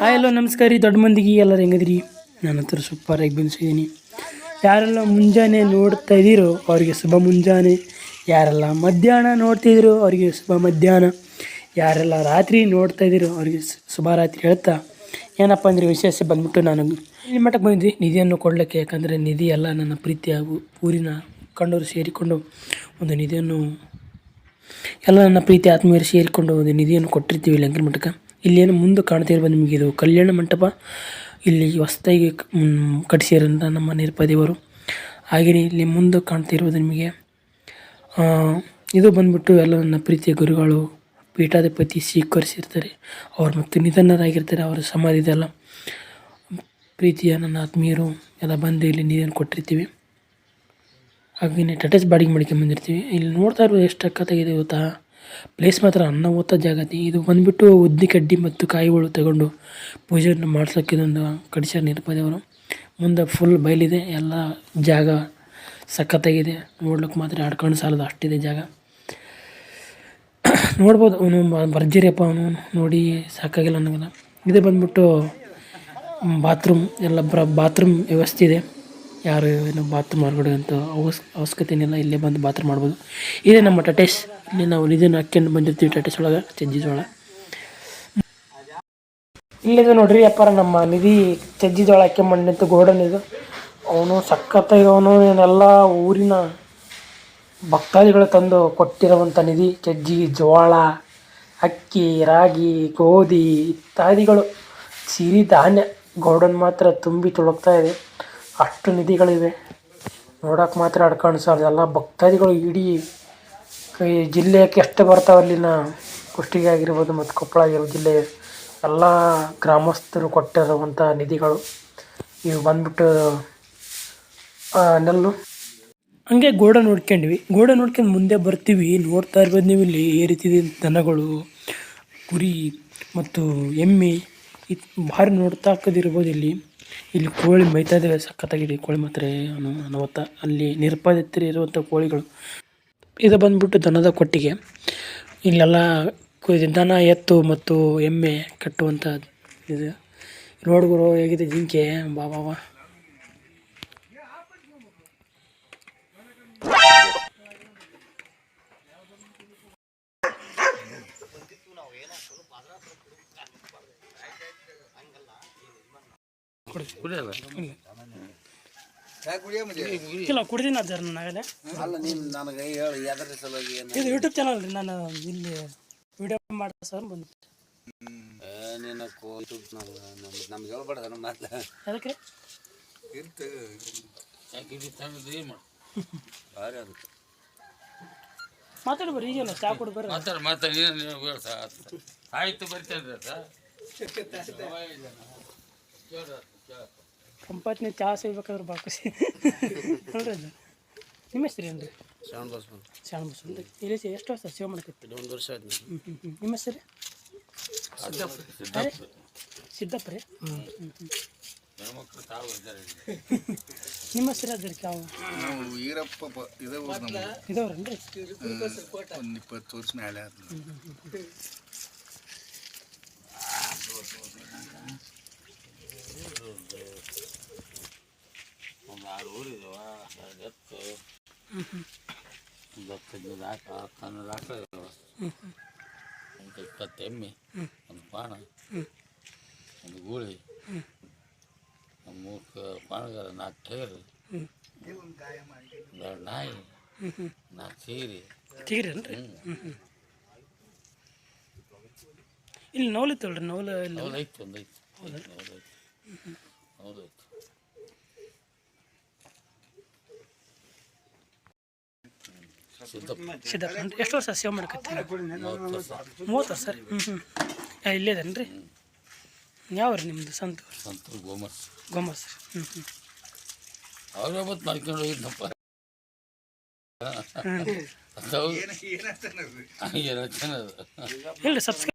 Hi ಎಲ್ಲೋ ನಮಸ್ಕಾರ ರೀ ದೊಡ್ಡ ಮಂದಿಗೆ ಎಲ್ಲರೂ ಹೆಂಗದ್ರಿ? ನನ್ನ ಹತ್ರ ಸೂಪರ್ ಆಗಿ ಬೆನ್ಸಿದ್ದೀನಿ ಯಾರೆಲ್ಲ ಮುಂಜಾನೆ ನೋಡ್ತಾ ಇದ್ದೀರೋ ಅವರಿಗೆ ಶುಭ ಮುಂಜಾನೆ. ಯಾರೆಲ್ಲ ಮಧ್ಯಾಹ್ನ ನೋಡ್ತಿದ್ದೀರೋ ಅವರಿಗೆ ಶುಭ ಮಧ್ಯಾಹ್ನ. ಯಾರೆಲ್ಲ ರಾತ್ರಿ ನೋಡ್ತಾ ಇದ್ದೀರೋ ಅವರಿಗೆ ಶುಭ ರಾತ್ರಿ ಹೇಳ್ತಾ. ಏನಪ್ಪ ಅಂದರೆ ವಿಶೇಷ ಬಂದ್ಬಿಟ್ಟು ನಾನು ಇಲ್ಲಿ ಮಟ್ಟಕ್ಕೆ ಬಂದಿದ್ವಿ. ನಿಧಿಯನ್ನು ಕೊಡಲಿಕ್ಕೆ, ಯಾಕಂದರೆ ನಿಧಿ ಎಲ್ಲ ನನ್ನ ಪ್ರೀತಿ ಹಾಗೂ ಊರಿನ ಕಂಡವರು ಸೇರಿಕೊಂಡು ಒಂದು ನಿಧಿಯನ್ನು, ಎಲ್ಲ ನನ್ನ ಪ್ರೀತಿ ಆತ್ಮೀಯರು ಸೇರಿಕೊಂಡು ಒಂದು ನಿಧಿಯನ್ನು ಕೊಟ್ಟಿರ್ತೀವಿ ಲಂಕನ ಮಠಕ್ಕೆ. ಇಲ್ಲೇನು ಮುಂದೆ ಕಾಣ್ತಿರ್ಬೋದು ನಿಮಗೆ ಇದು ಕಲ್ಯಾಣ ಮಂಟಪ. ಇಲ್ಲಿ ಹೊಸದಾಗಿ ಕಟ್ಟಿಸಿರೋಂಥ ನಮ್ಮ ನಿರುಪದೇವರು ಹಾಗೆಯೇ ಇಲ್ಲಿ ಮುಂದೆ ಕಾಣ್ತಿರ್ಬೋದು ನಿಮಗೆ ಆ, ಇದು ಬಂದ್ಬಿಟ್ಟು ಎಲ್ಲ ನನ್ನ ಪ್ರೀತಿಯ ಗುರುಗಳು ಪೀಠಾಧಿಪತಿ ಸ್ವೀಕರಿಸಿರ್ತಾರೆ. ಅವ್ರು ಮತ್ತು ನಿಧನರಾಗಿರ್ತಾರೆ ಅವರ ಸಮಾಧಿ ಇದೆಲ್ಲ. ಪ್ರೀತಿಯ ನನ್ನ ಆತ್ಮೀಯರು ಎಲ್ಲ ಬಂದು ಇಲ್ಲಿ ನೀರನ್ನು ಕೊಟ್ಟಿರ್ತೀವಿ. ಹಾಗೆಯೇ ಟಟಸ್ ಬಾಡಿಗೆ ಮಾಡ್ಕೊಂಬಂದಿರ್ತೀವಿ ಇಲ್ಲಿ ನೋಡ್ತಾ ಇರೋದು ಎಷ್ಟು ಸಖತ್ತಾಗಿದೆ ಗೊತ್ತಾ? ಪ್ಲೇಸ್ ಮಾತ್ರ ಅನ್ನ ಜಾಗ ಐತಿ ಇದು ಬಂದುಬಿಟ್ಟು ಉದ್ದಿ ಕಡ್ಡಿ ಮತ್ತು ಕಾಯಿಗಳು ತಗೊಂಡು ಪೂಜೆಯನ್ನು ಮಾಡ್ಸೋಕ್ಕೆ ಇದೊಂದು ಕಡಿಸ್ಯಾರ ನಿರುಪದೇವರು ಮುಂದೆ ಫುಲ್ ಬಯಲಿದೆ. ಎಲ್ಲ ಜಾಗ ಸಖತ್ತಾಗಿದೆ. ನೋಡ್ಲಿಕ್ಕೆ ಮಾತ್ರ ಆಡ್ಕೊಂಡು ಸಾಲದು ಅಷ್ಟಿದೆ ಜಾಗ. ನೋಡ್ಬೋದು ಅವನು ಭರ್ಜರಿಯಪ್ಪ ಅವನು ನೋಡಿ ಸಾಕಾಗಿಲ್ಲ ನನಗೆಲ್ಲ ಇದೇ ಬಂದ್ಬಿಟ್ಟು ಬಾತ್ರೂಮ್ ಎಲ್ಲ ಬ್ರ ಬಾತ್ರೂಮ್ ವ್ಯವಸ್ಥೆ ಇದೆ. ಯಾರು ಏನು ಬಾತ್ರೂಮ್ ಹೊರಗಡೆ ಅಂತ ಅವಸ್ ಅವಶ್ಯಕತೆ ಏನಿಲ್ಲ ಇಲ್ಲೇ ಬಂದು ಬಾತ್ರೂಮ್ ಮಾಡ್ಬೋದು. ಇದೇ ನಮ್ಮ ಟಟೇಶ್. ಇಲ್ಲಿ ನಾವು ನಿಧಿನ ಹಾಕ್ಕೊಂಡು ಬಂದಿರ್ತೀವಿ ಟಟೇಶ್ ಒಳಗೆ ಚಜ್ಜಿ ಜೋಳ ಇಲ್ಲಿದೆ ನೋಡ್ರಿ ಅಪ್ಪಾರ ನಮ್ಮ ನಿಧಿ ಚಜ್ಜಿ ಜೋಳ ಹಾಕ್ಕೊಂಬಂಡಿತ್ತು ಗೋಡನ್ ಇದು. ಅವನು ಸಖತ್ತಾಗಿ ಅವನು ಏನೆಲ್ಲ ಊರಿನ ಭಕ್ತಾದಿಗಳು ತಂದು ಕೊಟ್ಟಿರುವಂಥ ನಿಧಿ, ಚಜ್ಜಿ ಜೋಳ ಅಕ್ಕಿ, ರಾಗಿ, ಗೋಧಿ ಇತ್ಯಾದಿಗಳು ಸಿರಿ ಧಾನ್ಯ ಗೌಡನ್ ಮಾತ್ರ ತುಂಬಿ ತುಳುಕ್ತಾ ಇದೆ. ಅಷ್ಟು ನಿಧಿಗಳಿವೆ. ನೋಡೋಕೆ ಮಾತ್ರ ಅಡ್ಕೊಂಡು ಸರ್ ಎಲ್ಲ ಭಕ್ತಾದಿಗಳು ಇಡೀ ಈ ಜಿಲ್ಲೆಗೆ ಎಷ್ಟು ಬರ್ತಾವೆ ಅಲ್ಲಿನ ಕುಷ್ಟಗಿ ಆಗಿರ್ಬೋದು ಮತ್ತು ಕೊಪ್ಪಳ ಆಗಿರ್ಬೋದು ಜಿಲ್ಲೆ. ಎಲ್ಲ ಗ್ರಾಮಸ್ಥರು ಕೊಟ್ಟಿರುವಂಥ ನಿಧಿಗಳು. ಇವು ಬಂದ್ಬಿಟ್ಟು ನೆಲ್ಲು. ಹಂಗೆ ಗೋಡ ನೋಡ್ಕೊಂಡ್ವಿ. ಗೋಡ ನೋಡ್ಕೊಂಡು ಮುಂದೆ ಬರ್ತೀವಿ. ನೋಡ್ತಾ ಇರ್ಬೋದು ನೀವು ಇಲ್ಲಿ ಈ ರೀತಿ ದನಗಳು, ಕುರಿ ಮತ್ತು ಎಮ್ಮೆ. ಇದು ಭಾರಿ ನೋಡ್ತಾ ಹಾಕೋದಿರ್ಬೋದು ಇಲ್ಲಿ. ಇಲ್ಲಿ ಕೋಳಿ ಮೈತಾ ಇದ್ದಾವೆ ಸಖತ್ತಾಗಿದೆ ಕೋಳಿ ಮಾತ್ರ ಅನ್ನುವತ್ತ ಅಲ್ಲಿ ನಿರ್ಪದತ್ತಿರ ಇರುವಂಥ ಕೋಳಿಗಳು. ಇದು ಬಂದ್ಬಿಟ್ಟು ದನದ ಕೊಟ್ಟಿಗೆ. ಇಲ್ಲೆಲ್ಲ ದನ, ಎತ್ತು ಮತ್ತು ಎಮ್ಮೆ ಕಟ್ಟುವಂಥ ಇದು ನೋಡ್ಗುರು ಹೇಗಿದೆ, ಜಿಂಕೆ ಬಾ ಬಾ. ಬಾ ಇಲ್ಲ, ಕುಡಿದಿನ ಅಲ್ಲ ನೀನು ನನಗೆ ಹೇಳು ಏನು ಇದು ಯೂಟ್ಯೂಬ್ ಚಾನಲ್ ರೀ, ನಾನು ಇಲ್ಲಿ ವಿಡಿಯೋ ಮಾಡ್ತಾ ಸರ್ ನಮ್ಗೆ ಹೇಳ್ಬೇಡ ಅದಕ್ಕೆ? ಭಾರಿ ಅದಕ್ಕೆ ಮಾತಾಡಿ ಬರ್ರಿ, ಈಗಲ್ಲ ಚಾ ಕೊಡು ಬರ್ರಿ. ಮಾತಾಡ ಮಾತಾಡಿ ಆಯ್ತು ಬರ್ತೇನೆ ಕಂಪತ್ನಿ ಚಾ ಸೇಬೇಕಾದ್ರೆ ಭಾಳ ಖುಷಿ ನೋಡ್ರಿ ಅದು ನಿಮ್ಮ ಹೆಸ್ರು ಏನು ರೀ ಶ್ಯಾಮ್ ಬಸ್ ಶ್ಯಾಮ್ ಬಸ್ ಅಂತ ಇಲ್ಲಿ ಎಷ್ಟು ವರ್ಷ ಸೇವೆ ಮಾಡಕತ್ತಿ? ಒಂದು ವರ್ಷ ಆಯ್ತು ಹ್ಞೂ ಹ್ಞೂ ಹ್ಞೂ ನಿಮ್ಮ ಹೆಸರು? ಸಿದ್ದಪ್ಪ. ರೀ? ಹ್ಞೂ ಹ್ಞೂ ಇದ್ದಾರೆ ನಿಮ್ಮ ಹೆಸರು ಅದ್ರಿ ಯಾವ ನಾವು ಈರಪ್ಪ ಇದಾವ್ರೇನ್ರಿ? ಒಂದು ಇಪ್ಪತ್ತು ವರ್ಷ ಮೇಲೆ ಒಂದು ಇಪ್ಪತ್ತು ಎಮ್ಮೆ ಒಂದು ಪಾಣ ಒಂದು ಗೂಳಿ ಒಂದು ಮೂರು ಕ- ಪಾಣಗಾರ ನಾಲ್ಕು ಟೈರ್ ಎರಡು ನಾಯಿ ನಾಲ್ಕು ಸೀರೆ ತೀರೇನ್ರಿ ಹ್ಞೂ ಹ್ಞೂ ಇಲ್ಲಿ ನೋಲಿತ್ತಲ್ರಿ ನೋಲು ಇಲ್ಲ ಹೌದು ಐತಿ ಒಂದು ಐತಿ ಹೌದು ಐತಿ ಸಿದ್ದಪ್ಪ ಅಂದ್ರೆ ಎಷ್ಟು ವರ್ಷ ಸೇವ್ ಮಾಡಕತ್ತಿ? ಮೂವತ್ತು ವರ್ಷ ಸರಿ. ರೀ? ಹ್ಞೂ ಹ್ಞೂ ಇಲ್ಲೇದನ್ರಿ ಯಾವ ರೀ ನಿಮ್ಮದು ಸಂತೂರು ಸಂತೂರು ಗೋಮಸ್ ರೀ ಹ್ಞೂ ಹ್ಞೂ ಅವ್ರೇ ಮತ್ತೆ ಮಾಡ್ಕೊಂಡು ಹೋಗಿದ್ನಪ್ಪ. ಏನು ಇಲ್ಲ ಸಬ್ಸ್ಕ್ರೈಬ್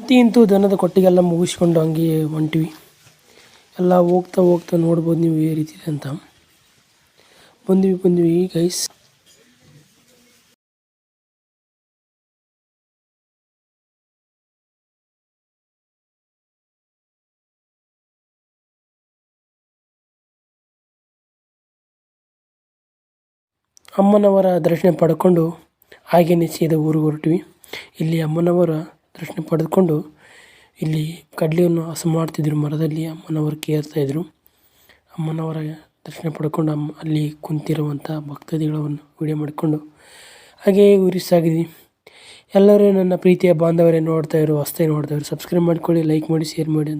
ಅಂತಿ ಇಂತೂ ದನದ ಕೊಟ್ಟಿಗೆಲ್ಲ ಮುಗಿಸ್ಕೊಂಡು ಹಂಗೆ ಹೊಂಟಿವಿ. ಎಲ್ಲ ಹೋಗ್ತಾ ಹೋಗ್ತಾ ನೋಡ್ಬೋದು ನೀವು ಈ ರೀತಿ ಅಂತ. ಬಂದ್ವಿ ಬಂದ್ವಿ ಗೈಸ್ ಅಮ್ಮನವರ ದರ್ಶನ ಪಡ್ಕೊಂಡು ಹಾಗೆ ನೆಚ್ಚಿದ ಊರಿಗೆ ಹೊರಟಿವಿ. ಇಲ್ಲಿ ಅಮ್ಮನವರ ದರ್ಶನ ಪಡೆದುಕೊಂಡು ಇಲ್ಲಿ ಕಡ್ಲೆಯನ್ನು ಹಸು ಮಾಡ್ತಿದ್ದರು ಮರದಲ್ಲಿ ಅಮ್ಮನವರು ಕೇರ್ತಾಯಿದ್ರು ಅಮ್ಮನವರ ದರ್ಶನ ಪಡ್ಕೊಂಡು ಅಮ್ಮ ಅಲ್ಲಿ ಕುಂತಿರುವಂಥ ಭಕ್ತಾದಿಗಳನ್ನು ವಿಡಿಯೋ ಮಾಡಿಕೊಂಡು ಹಾಗೆಯೇ ಊರಿ ಸಾಗಿದ್ವಿ ಎಲ್ಲರೂ ನನ್ನ ಪ್ರೀತಿಯ ಬಾಂಧವರೇ ನೋಡ್ತಾ ಇರೋ ಹೊಸ್ತಾಗಿ ನೋಡ್ತಾ ಇರೋ. ಸಬ್ಸ್ಕ್ರೈಬ್ ಮಾಡ್ಕೊಳ್ಳಿ ಲೈಕ್ ಮಾಡಿ ಶೇರ್ ಮಾಡಿ